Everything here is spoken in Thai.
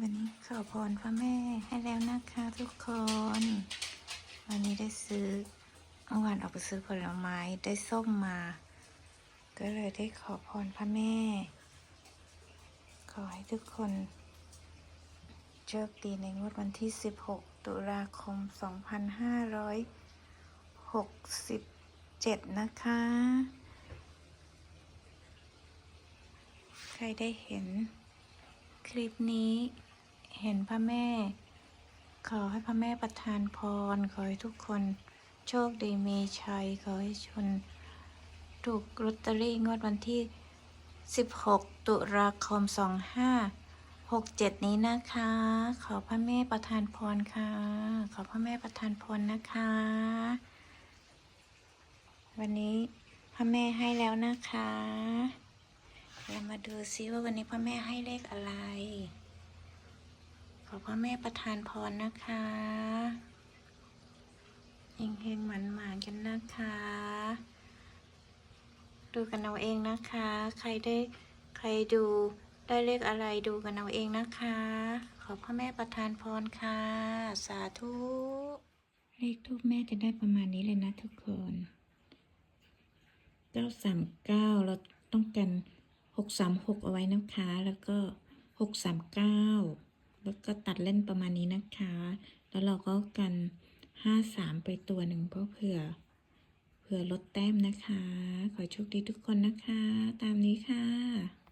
วันนี้ขอพรพระแม่ให้แล้วนะคะทุกคน วันนี้ได้ซื้อเมื่อวานออกไปซื้อผลไม้ได้ส้มมา ก็เลยได้ขอพรพระแม่ ขอให้ทุกคนโชคดีในงวดวันที่ 16 ตุลาคม 2567 นะคะ ใครได้เห็น คลิปนี้เห็นพระแม่ ขอให้พระแม่ประทานพร ขอให้ทุกคนโชคดีมีชัย ขอให้ชนถูกลอตเตอรี่งวดวันที่ 16 ตุลาคม 2567 นี้นะคะ ขอพระแม่ประทานพรค่ะ ขอพระแม่ประทานพรนะคะ วันนี้พระแม่ให้แล้วนะคะ เรามาดูซิว่าวันนี้พ่อแม่ให้เลขอะไร ขอพ่อแม่ประทานพรนะคะเฮงเฮงหมันหมานกันนะคะ ดูกันเอาเองนะคะ ใครได้ใครดูได้เลขอะไรดูกันเอาเองนะคะ ขอพ่อแม่ประทานพรค่ะ สาธุ เลขทูปแม่จะได้ประมาณนี้เลยนะทุกคนเก้า939 เราต้องการ 636 เอาไว้นะคะ แล้วก็ 639 แล้วก็ตัดเล่นประมาณนี้นะคะ แล้วเราก็กัน 53 ไปตัวหนึ่งเพราะเผื่อ เผื่อลดแต้มนะคะ ขอโชคดีทุกคนนะคะ ตามนี้ค่ะ